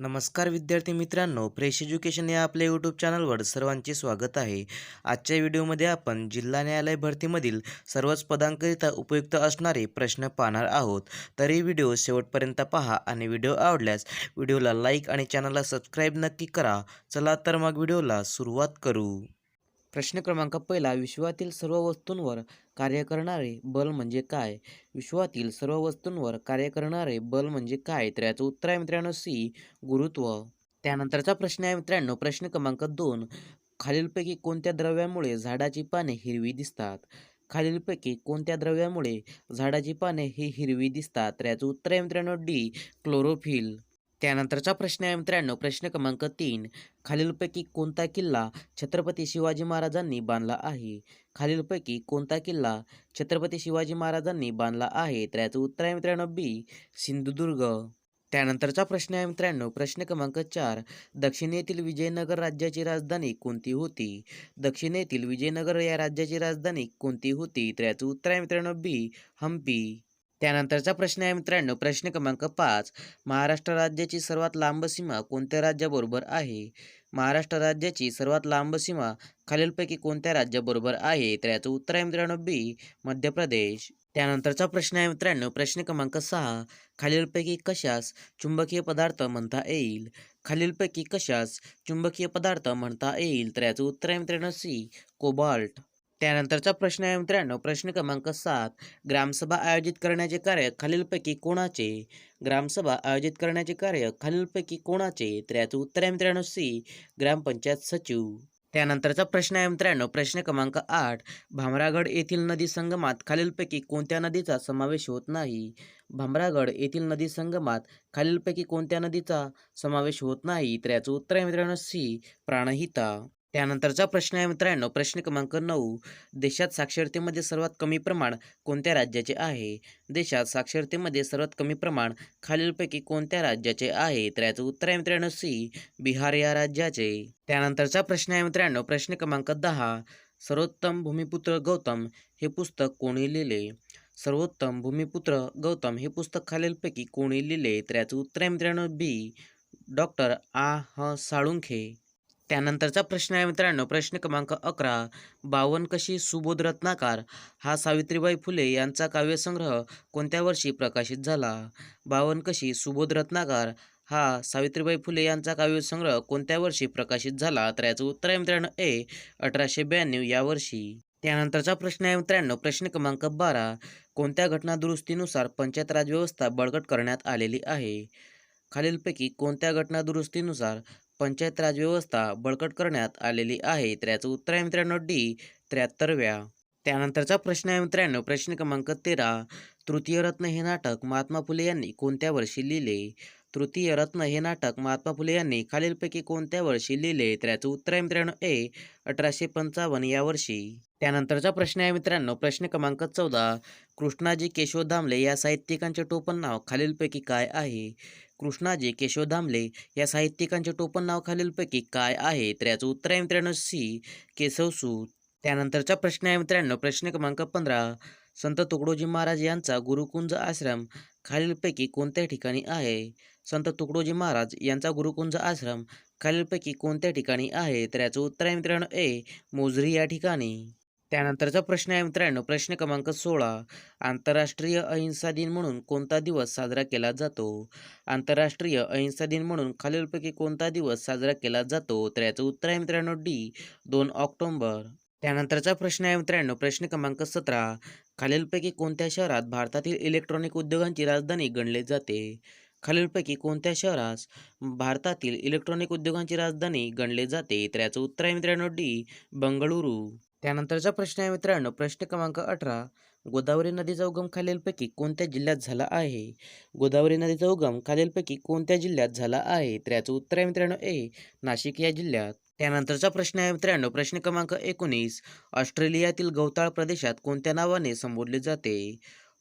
नमस्कार विद्यार्थी मित्रांनो फ्रेश एज्युकेशन या आपल्या यूट्यूब चॅनलवर सर्वांचे स्वागत आहे. आजच्या व्हिडिओमध्ये आपण जिल्हा न्यायालय भरतीमधील सर्वच पदांकरिता उपयुक्त असणारे प्रश्न पाहणार आहोत. तरी व्हिडिओ शेवटपर्यंत पहा आणि व्हिडिओ आवडल्यास व्हिडिओला लाईक आणि चॅनलला सबस्क्राईब नक्की करा. चला तर मग व्हिडिओला सुरुवात करू. प्रश्न क्रमांक पहिला विश्वातील सर्व वस्तूंवर कार्य करणारे बल म्हणजे काय? विश्वातील सर्व वस्तूंवर कार्य करणारे बल म्हणजे काय? तर याचं उत्तर आहे मित्रांनो सी गुरुत्व. त्यानंतरचा प्रश्न आहे मित्रांनो प्रश्न क्रमांक दोन. खालीलपैकी कोणत्या द्रव्यामुळे झाडाची पाने हिरवी दिसतात? खालीलपैकी कोणत्या द्रव्यामुळे झाडाची पाने ही हिरवी दिसतात? तर याचं उत्तर आहे मित्रांनो डी क्लोरोफिल. त्यानंतरचा प्रश्न आहे मित्रांनो प्रश्न क्रमांक तीन. खालीलपैकी कोणता किल्ला छत्रपती शिवाजी महाराजांनी बांधला आहे? खालीलपैकी कोणता किल्ला छत्रपती शिवाजी महाराजांनी बांधला आहे? तर याचं उत्तर आहे मित्रांनो बी. सिंधुदुर्ग. त्यानंतरचा प्रश्न आहे मित्रांनो प्रश्न क्रमांक चार. दक्षिणेतील विजयनगर राज्याची राजधानी कोणती होती? दक्षिणेतील विजयनगर या राज्याची राजधानी कोणती होती? तर याचं उत्तर आहे मित्रांनो बी. हम्पी. त्यानंतरचा प्रश्न आहे मित्रांनो प्रश्न क्रमांक पाच. महाराष्ट्र राज्याची सर्वात लांब सीमा कोणत्या राज्याबरोबर आहे? महाराष्ट्र राज्याची सर्वात लांब सीमा खालीलपैकी कोणत्या राज्याबरोबर आहे? तर याचं उत्तर आहे मित्रांनो बी मध्य प्रदेश त्यानंतरचा प्रश्न आहे मित्रांनो प्रश्न क्रमांक सहा. खालीलपैकी कशास चुंबकीय पदार्थ म्हणता येईल? खालीलपैकी कशास चुंबकीय पदार्थ म्हणता येईल? तर याचं उत्तर आहे मित्रांनो सी कोबाल्ट. त्यानंतरचा प्रश्न आहे मित्रांनो. प्रश्न क्रमांक सात ग्रामसभा आयोजित करण्याचे कार्य खालीलपैकी कोणाचे? ग्रामसभा आयोजित करण्याचे कार्य खालीलपैकी कोणाचे? तर याचं उत्तर आहे मित्रांनो सी ग्रामपंचायत सचिव. त्यानंतरचा प्रश्न आहे मित्रांनो. प्रश्न क्रमांक आठ भामरागड येथील नदी संगमात खालीलपैकी कोणत्या नदीचा समावेश होत नाही? भामरागड येथील नदी संगमात खालीलपैकी कोणत्या नदीचा समावेश होत नाही? तर याचं उत्तर आहे मित्रांनो सी प्राणहिता. त्यानंतरचा प्रश्न आहे मित्रांनो प्रश्न क्रमांक नऊ. देशात साक्षरतेमध्ये सर्वात कमी प्रमाण कोणत्या राज्याचे आहे? देशात साक्षरतेमध्ये सर्वात कमी प्रमाण खालीलपैकी कोणत्या राज्याचे आहे? तर याचं उत्तर आहे मित्रांनो सी. बिहार या राज्याचे. त्यानंतरचा प्रश्न आहे मित्रांनो प्रश्न क्रमांक दहा. सर्वोत्तम भूमिपुत्र गौतम हे पुस्तक कोणी लिहिले? सर्वोत्तम भूमिपुत्र गौतम हे पुस्तक खालीलपैकी कोणी लिहिले? तर याचं उत्तर आहे मित्रांनो बी. डॉक्टर आ. ह. साळुंखे. त्यानंतरचा प्रश्न आहे मित्रांनो. प्रश्न क्रमांक अकरा बावन कशी सुबोध रत्नाकार हा सावित्रीबाई फुले यांचा काव्यसंग्रह कोणत्या वर्षी प्रकाशित झाला? बावन कशी सुबोध रत्नाकार हा सावित्रीबाई फुले यांचा काव्यसंग्रह कोणत्या वर्षी प्रकाशित झाला? तर याचं उत्तर आहे मित्रांनो ए अठराशे ब्याण्णव या वर्षी. त्यानंतरचा प्रश्न आहे मित्रांनो प्रश्न क्रमांक बारा कोणत्या घटना दुरुस्तीनुसार पंचायत राज व्यवस्था बळकट करण्यात आलेली आहे? खालीलपैकी कोणत्या घटना दुरुस्तीनुसार पंचायत राज व्यवस्था बळकट करण्यात आलेली आहे. तर याचं उत्तर आहे मित्रांनो डी त्र्याहत्तरव्या. त्यानंतरचा प्रश्न आहे मित्रांनो प्रश्न क्रमांक तेरा तृतीय रत्न हे नाटक महात्मा फुले यांनी कोणत्या वर्षी लिहिले? तृतीय रत्न हे नाटक महात्मा फुले यांनी खालीलपैकी कोणत्या वर्षी लिहिले? तर याचं उत्तर आहे मित्रांनो ए अठराशे पंचावन्न या वर्षी. त्यानंतरचा प्रश्न आहे मित्रांनो प्रश्न क्रमांक चौदा कृष्णाजी केशव दामले या साहित्यिकांचे टोपण नाव खालीलपैकी काय आहे? कृष्णाजी केशव धामले या साहित्यिकांचे टोपण नाव खालीलपैकी काय आहे तर याचं उत्तर आहे मित्रांनो सी केशवसूत त्यानंतरचा प्रश्न आहे मित्रांनो प्रश्न क्रमांक पंधरा. संत तुकडोजी महाराज यांचा गुरुकुंज आश्रम खालीलपैकी कोणत्या ठिकाणी आहे? संत तुकडोजी महाराज यांचा गुरुकुंज आश्रम खालीलपैकी कोणत्या ठिकाणी आहे? तर याचं उत्तर आहे मित्रांनो ए मोजरी या ठिकाणी. त्यानंतरचा प्रश्न आहे मित्रांनो. प्रश्न क्रमांक सोळा. आंतरराष्ट्रीय अहिंसा दिन म्हणून कोणता दिवस साजरा केला जातो? आंतरराष्ट्रीय अहिंसा दिन म्हणून खालीलपैकी कोणता दिवस साजरा केला जातो? तर याचं उत्तर आहे मित्रांनो डी दोन ऑक्टोंबर. त्यानंतरचा प्रश्न आहे मित्रांनो. प्रश्न क्रमांक सतरा. खालीलपैकी कोणत्या शहरात भारतातील इलेक्ट्रॉनिक उद्योगांची राजधानी गणली जाते? खालीलपैकी कोणत्या शहरास भारतातील इलेक्ट्रॉनिक उद्योगांची राजधानी गणले जाते? तर याचं उत्तर आहे मित्रांनो डी बंगळुरू. त्यानंतरचा प्रश्न आहे मित्रांनो प्रश्न क्रमांक अठरा. गोदावरी नदीचा उगम खालीलपैकी कोणत्या जिल्ह्यात झाला आहे? गोदावरी नदीचा उगम खालीलपैकी कोणत्या जिल्ह्यात झाला आहे? तर याचं उत्तर आहे मित्रांनो ए नाशिक या जिल्ह्यात. त्यानंतरचा प्रश्न आहे मित्रांनो प्रश्न क्रमांक एकोणीस. ऑस्ट्रेलियातील गवताळ प्रदेशात कोणत्या नावाने संबोधले जाते?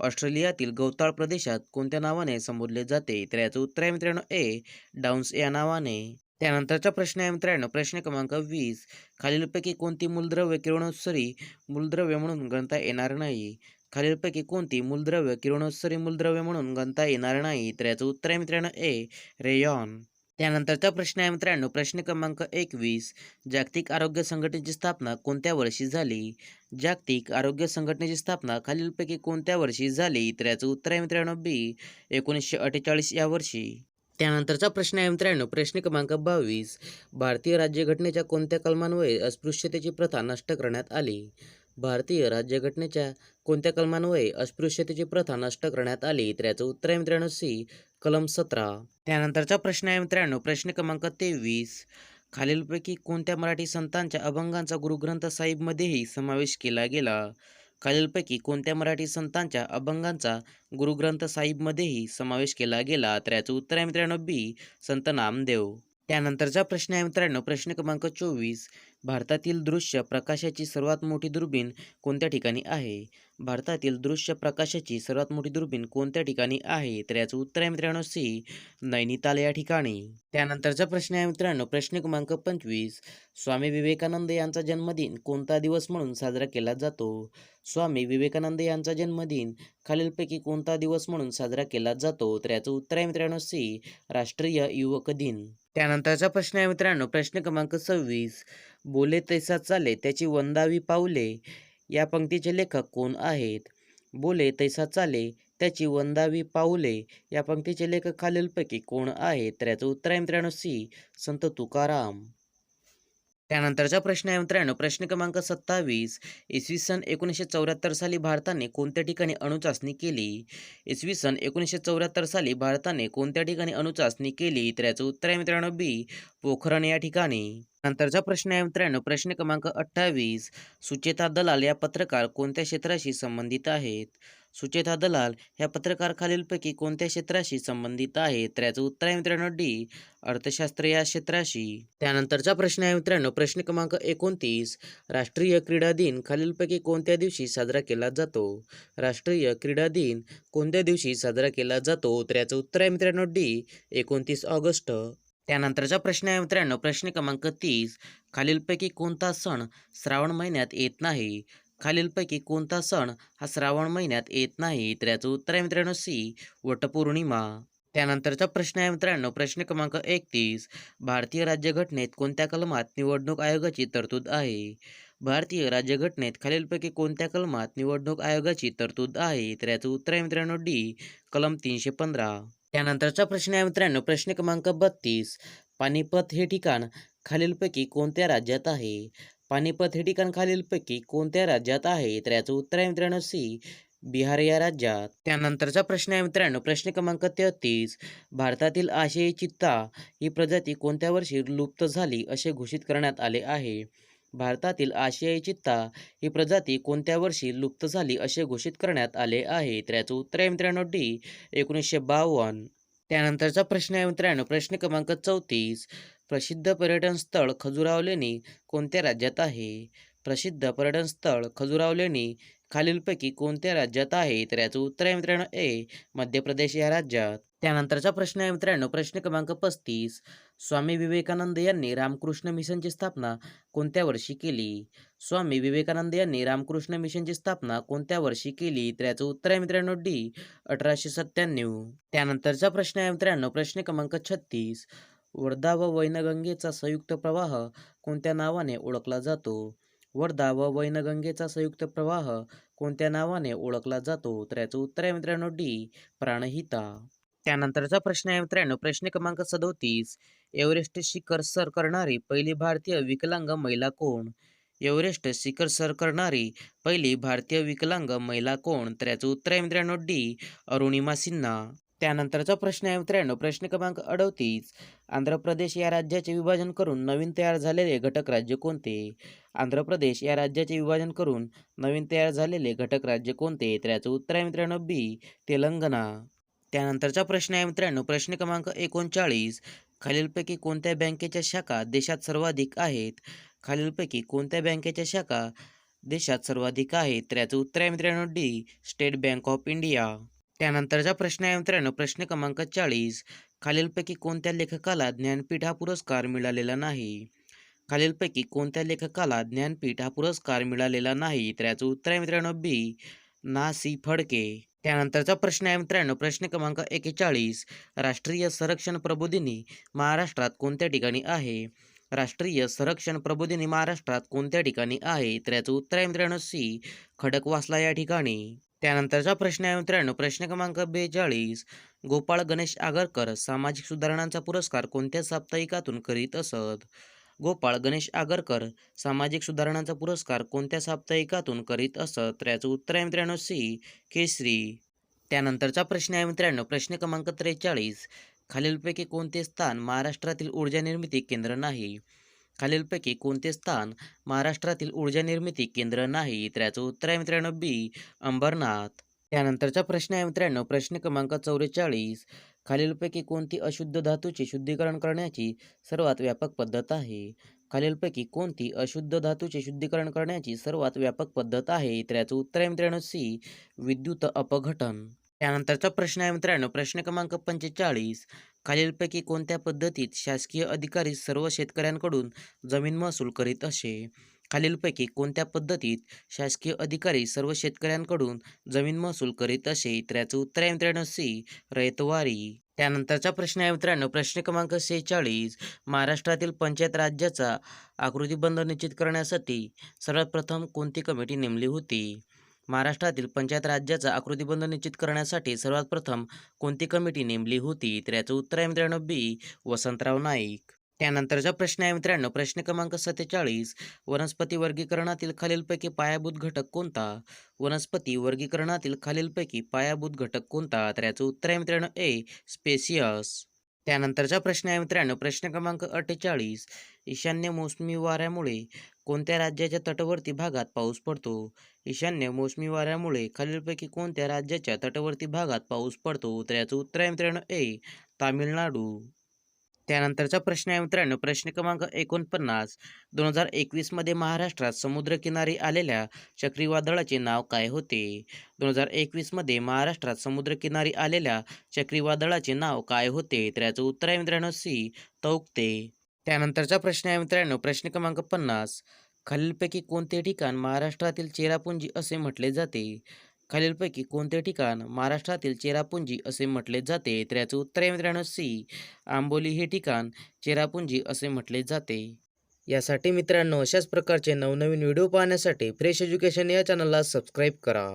ऑस्ट्रेलियातील गवताळ प्रदेशात कोणत्या नावाने संबोधले जाते? तर याचं उत्तर आहे मित्रांनो ए डाऊन्स या नावाने. त्यानंतरचा प्रश्न आहे मित्रांनो प्रश्न क्रमांक वीस. खालीलपैकी कोणती मूलद्रव्य किरणोत्सरी मूलद्रव्य म्हणून गणता येणार नाही? खालीलपैकी कोणती मूलद्रव्य किरणोत्सरी मूलद्रव्य म्हणून गणता येणार नाही? तर याचं उत्तर आहे मित्रांनो ए रेयॉन. त्यानंतरचा प्रश्न आहे मित्रांनो प्रश्न क्रमांक एकवीस. जागतिक आरोग्य संघटनेची स्थापना कोणत्या वर्षी झाली? जागतिक आरोग्य संघटनेची स्थापना खालीलपैकी कोणत्या वर्षी झाली? तर याचं उत्तर आहे मित्रांनो बी एकोणीसशे अठ्ठेचाळीस या वर्षी. त्यानंतरचा प्रश्न आहे मित्रांनो. प्रश्न क्रमांक बावीस. भारतीय राज्यघटनेच्या कोणत्या कलमांमुळे अस्पृश्यतेची प्रथा नष्ट करण्यात आली? भारतीय राज्यघटनेच्या कोणत्या कलमांमुळे अस्पृश्यतेची प्रथा नष्ट करण्यात आली? तर याचं उत्तर आहे मित्रांनो सी कलम सतरा. त्यानंतरचा प्रश्न आहे मित्रांनो. प्रश्न क्रमांक तेवीस. खालीलपैकी कोणत्या मराठी संतांच्या अभंगांचा गुरुग्रंथ साहिबमध्येही समावेश केला गेला? खालीलपैकी कोणत्या मराठी संतांच्या अभंगांचा गुरुग्रंथ साहिबमध्येही समावेश केला गेला? तर याचं उत्तर आहे मित्रांनो बी संत नामदेव. त्यानंतरचा प्रश्न आहे मित्रांनो प्रश्न क्रमांक चोवीस. भारतातील दृश्य प्रकाशाची सर्वात मोठी दुर्बीण कोणत्या ठिकाणी आहे? भारतातील दृश्य प्रकाशाची सर्वात मोठी दुर्बीण कोणत्या ठिकाणी आहे? तर याचं उत्तर आहे मित्रांनो सी नैनिताल या ठिकाणी. त्यानंतरचा प्रश्न आहे मित्रांनो प्रश्न क्रमांक पंचवीस. स्वामी विवेकानंद यांचा जन्मदिन कोणता दिवस म्हणून साजरा केला जातो? स्वामी विवेकानंद यांचा जन्मदिन खालीलपैकी कोणता दिवस म्हणून साजरा केला जातो? तर याचं उत्तर आहे मित्रांनो सी राष्ट्रीय युवक दिन. त्यानंतरचा प्रश्न आहे मित्रांनो प्रश्न क्रमांक सव्वीस. बोले तैसा चाले त्याची वंदावी पाऊले या पंक्तीचे लेखक कोण आहेत? बोले तैसा चाले त्याची वंदावी पाऊले या पंक्तीचे लेखक खालीलपैकी कोण आहेत? तर याचं उत्तर आहे मित्रांनो सी संत तुकाराम. त्यानंतरचा प्रश्न आहे मित्रांनो प्रश्न क्रमांक सत्तावीस. इसवी सन एकोणीसशे चौऱ्याहत्तर साली भारताने कोणत्या ठिकाणी अणुचाचणी केली? इसवी सन एकोणीसशे चौऱ्याहत्तर साली भारताने कोणत्या ठिकाणी अणुचाचणी केली? तर याचं उत्तर आहे मित्रांनो बी पोखरण या ठिकाणी. नंतरचा प्रश्न आहे मित्रांनो प्रश्न क्रमांक अठ्ठावीस सुचेता दलाल या पत्रकार कोणत्या क्षेत्राशी संबंधित आहेत? सुचेता दलाल ह्या पत्रकार खालीलपैकी कोणत्या क्षेत्राशी संबंधित आहेत? तर याचं उत्तर आहे मित्रांनो डी अर्थशास्त्र या क्षेत्राशी. त्यानंतरचा प्रश्न आहे मित्रांनो प्रश्न क्रमांक एकोणतीस राष्ट्रीय क्रीडा दिन खालीलपैकी कोणत्या दिवशी साजरा केला जातो? राष्ट्रीय क्रीडा दिन कोणत्या दिवशी साजरा केला जातो? तर याचं उत्तर आहे मित्रांनो डी एकोणतीस ऑगस्ट. त्यानंतरचा प्रश्न आहे मित्रांनो प्रश्न क्रमांक तीस. खालीलपैकी कोणता सण श्रावण महिन्यात येत नाही? खालीलपैकी कोणता सण हा श्रावण महिन्यात येत नाही? तर याचं उत्तर आहे मित्रांनो सी. वटपौर्णिमा. त्यानंतरचा प्रश्न आहे मित्रांनो प्रश्न क्रमांक एकतीस. भारतीय राज्यघटनेत कोणत्या कलमात निवडणूक आयोगाची तरतूद आहे? भारतीय राज्यघटनेत खालीलपैकी कोणत्या कलमात निवडणूक आयोगाची तरतूद आहे? तर याचं उत्तर आहे मित्रांनो डी. कलम तीनशे पंधरा. त्यानंतरचा प्रश्न आहे मित्रांनो प्रश्न क्रमांक बत्तीस. पानिपत हे ठिकाण खालीलपैकी कोणत्या राज्यात आहे? पानिपत हे ठिकाण खालीलपैकी कोणत्या राज्यात आहे? तर याचं उत्तर आहे मित्रांनो सी बिहार या राज्यात. त्यानंतरचा प्रश्न आहे मित्रांनो प्रश्न क्रमांक तेहतीस. भारतातील आशियाई चित्ता ही प्रजाती कोणत्या वर्षी लुप्त झाली असे घोषित करण्यात आले आहे? भारतातील आशियाई चित्ता ही प्रजाती कोणत्या वर्षी लुप्त झाली असे घोषित करण्यात आले आहे? तर याचं उत्तर आहे मित्रांनो डी एकोणीसशे बावन्न. त्यानंतरचा प्रश्न आहे मित्रांनो प्रश्न क्रमांक चौतीस. प्रसिद्ध पर्यटन स्थळ खजुराव लेणी कोणत्या राज्यात आहे? प्रसिद्ध पर्यटन स्थळ खजुराव लेणी खालीलपैकी कोणत्या राज्यात आहे? तर याचं उत्तर आहे मित्रांनो ए मध्य प्रदेश या राज्यात. त्यानंतरचा प्रश्न आहे मित्रांनो प्रश्न क्रमांक पस्तीस. स्वामी विवेकानंद यांनी रामकृष्ण मिशनची स्थापना कोणत्या वर्षी केली? स्वामी विवेकानंद यांनी रामकृष्ण मिशनची स्थापना कोणत्या वर्षी केली? तर याचं उत्तर आहे मित्रांनो डी अठराशे सत्त्याण्णव. त्यानंतरचा प्रश्न आहे मित्रांनो प्रश्न क्रमांक छत्तीस. वर्धा व वैनगंगेचा संयुक्त प्रवाह कोणत्या नावाने ओळखला जातो? वर्धा व वैनगंगेचा संयुक्त प्रवाह कोणत्या नावाने ओळखला जातो? तर याचं उत्तर आहे मित्रांनो डी प्राणहिता. त्यानंतरचा प्रश्न आहे मित्रांनो प्रश्न क्रमांक सदोतीस. एव्हरेस्ट शिखर सर करणारी पहिली भारतीय विकलांग महिला कोण? एव्हरेस्ट शिखर सर करणारी पहिली भारतीय विकलांग महिला कोण? तर याचं उत्तर आहे मित्रांनो डी अरुणिमा सिन्हा. त्यानंतरचा प्रश्न आहे मित्रांनो प्रश्न क्रमांक अडवतीस आंध्र प्रदेश या राज्याचे विभाजन करून नवीन तयार झालेले घटक राज्य कोणते? आंध्र प्रदेश या राज्याचे विभाजन करून नवीन तयार झालेले घटक राज्य कोणते? तर याचं उत्तर आहे मित्रांनो बी तेलंगणा. त्यानंतरचा प्रश्न आहे मित्रांनो प्रश्न क्रमांक एकोणचाळीस. खालीलपैकी कोणत्या बँकेच्या शाखा देशात सर्वाधिक आहेत? खालीलपैकी कोणत्या बँकेच्या शाखा देशात सर्वाधिक आहेत? तर याचं उत्तर आहे मित्रांनो the State Bank of India. त्यानंतरचा प्रश्न आहे मित्रांनो प्रश्न क्रमांक चाळीस. खालीलपैकी कोणत्या लेखकाला ज्ञानपीठ हा पुरस्कार मिळालेला नाही? खालीलपैकी कोणत्या लेखकाला ज्ञानपीठ हा पुरस्कार मिळालेला नाही? तर याचं उत्तर आहे मित्रांनो बी ना सी फडके. त्यानंतरचा प्रश्न आहे मित्रांनो प्रश्न क्रमांक एकेचाळीस. राष्ट्रीय संरक्षण प्रबोधिनी महाराष्ट्रात कोणत्या ठिकाणी आहे? राष्ट्रीय संरक्षण प्रबोधिनी महाराष्ट्रात कोणत्या ठिकाणी आहे? तर याचं उत्तर आहे मित्रांनो सी. खडकवासला या ठिकाणी. त्यानंतरचा प्रश्न आहे मित्रांनो प्रश्न क्रमांक बेचाळीस. गोपाळ गणेश आगरकर सामाजिक सुधारणांचा पुरस्कार कोणत्या साप्ताहिकातून करीत असत? गोपाळ गणेश आगरकर. सामाजिक सुधारणांचा पुरस्कार कोणत्या साप्ताहिकातून करीत असत? तर याचं उत्तर आहे मित्रांनो सी. केसरी. त्यानंतरचा प्रश्न आहे मित्रांनो प्रश्न क्रमांक त्रेचाळीस. खालीलपैकी कोणते स्थान महाराष्ट्रातील ऊर्जा निर्मिती केंद्र नाही? खालीलपैकी कोणते स्थान महाराष्ट्रातील ऊर्जा निर्मिती केंद्र नाही? तर याचं उत्तर आहे मित्रांनो बी. अंबरनाथ. त्यानंतरचा प्रश्न आहे मित्रांनो प्रश्न क्रमांक चौवेचाळीस. खालीलपैकी कोणती अशुद्ध धातूचे शुद्धीकरण करण्याची सर्वात व्यापक पद्धत आहे? खालीलपैकी कोणती अशुद्ध धातूचे शुद्धीकरण करण्याची सर्वात व्यापक पद्धत आहे? तर याचं उत्तर आहे मित्रांनो सी विद्युत अपघटन. त्यानंतरचा प्रश्न आहे मित्रांनो प्रश्न क्रमांक पंचेचाळीस. खालीलपैकी कोणत्या पद्धतीत शासकीय अधिकारी सर्व शेतकऱ्यांकडून जमीन महसूल करीत असे? खालीलपैकी कोणत्या पद्धतीत शासकीय अधिकारी सर्व शेतकऱ्यांकडून जमीन महसूल करीत असे? त्याचं उत्तर आहे मित्रांनो सी. रयतवारी. त्यानंतरचा प्रश्न आहे मित्रांनो प्रश्न क्रमांक सेहेचाळीस. महाराष्ट्रातील पंचायत राज्याचा आकृतीबंध निश्चित करण्यासाठी सर्वात प्रथम कोणती कमिटी नेमली होती? महाराष्ट्रातील पंचायत राज्याचा आकृतीबंध निश्चित करण्यासाठी सर्वात प्रथम कोणती कमिटी नेमली होती? तर याचं उत्तर आहे मित्रांनो बी. वसंतराव नाईक. त्यानंतरचा प्रश्न आहे मित्रांनो प्रश्न क्रमांक सत्तेचाळीस वनस्पती वर्गीकरणातील खालीलपैकी पायाभूत घटक कोणता? वनस्पती वर्गीकरणातील खालीलपैकी पायाभूत घटक कोणता? तर याचं उत्तर आहे मित्रांनो ए स्पेसियस. त्यानंतरचा प्रश्न आहे मित्रांनो प्रश्न क्रमांक अठ्ठेचाळीस ईशान्य मोसमी वाऱ्यामुळे कोणत्या राज्याच्या तटवर्ती भागात पाऊस पडतो? ईशान्य मोसमी वाऱ्यामुळे खालीलपैकी कोणत्या राज्याच्या तटवर्ती भागात पाऊस पडतो? तर याचं उत्तर आहे मित्रांनो ए तामिळनाडू. त्यानंतरचा प्रश्न आहे मित्रांनो. प्रश्न क्रमांक एकोणपन्नास. दोन हजार एकवीसमध्ये महाराष्ट्रात समुद्रकिनारी आलेल्या चक्रीवादळाचे नाव काय होते? दोन हजार एकवीसमध्ये महाराष्ट्रात समुद्रकिनारी आलेल्या चक्रीवादळाचे नाव काय होते? तर याचं उत्तर आहे मित्रांनो सी. तौकते. त्यानंतरचा प्रश्न आहे मित्रांनो. प्रश्न क्रमांक पन्नास. खालीलपैकी कोणते ठिकाण महाराष्ट्रातील चेरापुंजी असे म्हटले जाते? खालीलपैकी कोणते ठिकाण महाराष्ट्रातील चेरापुंजी असे म्हटले जाते? तर याचं उत्तर आहे मित्रांनो सी. आंबोली हे ठिकाण चेरापुंजी असे म्हटले जाते. यासाठी मित्रांनो अशाच प्रकारचे नवनवीन व्हिडिओ पाहण्यासाठी फ्रेश एज्युकेशन या चॅनलला सबस्क्राईब करा.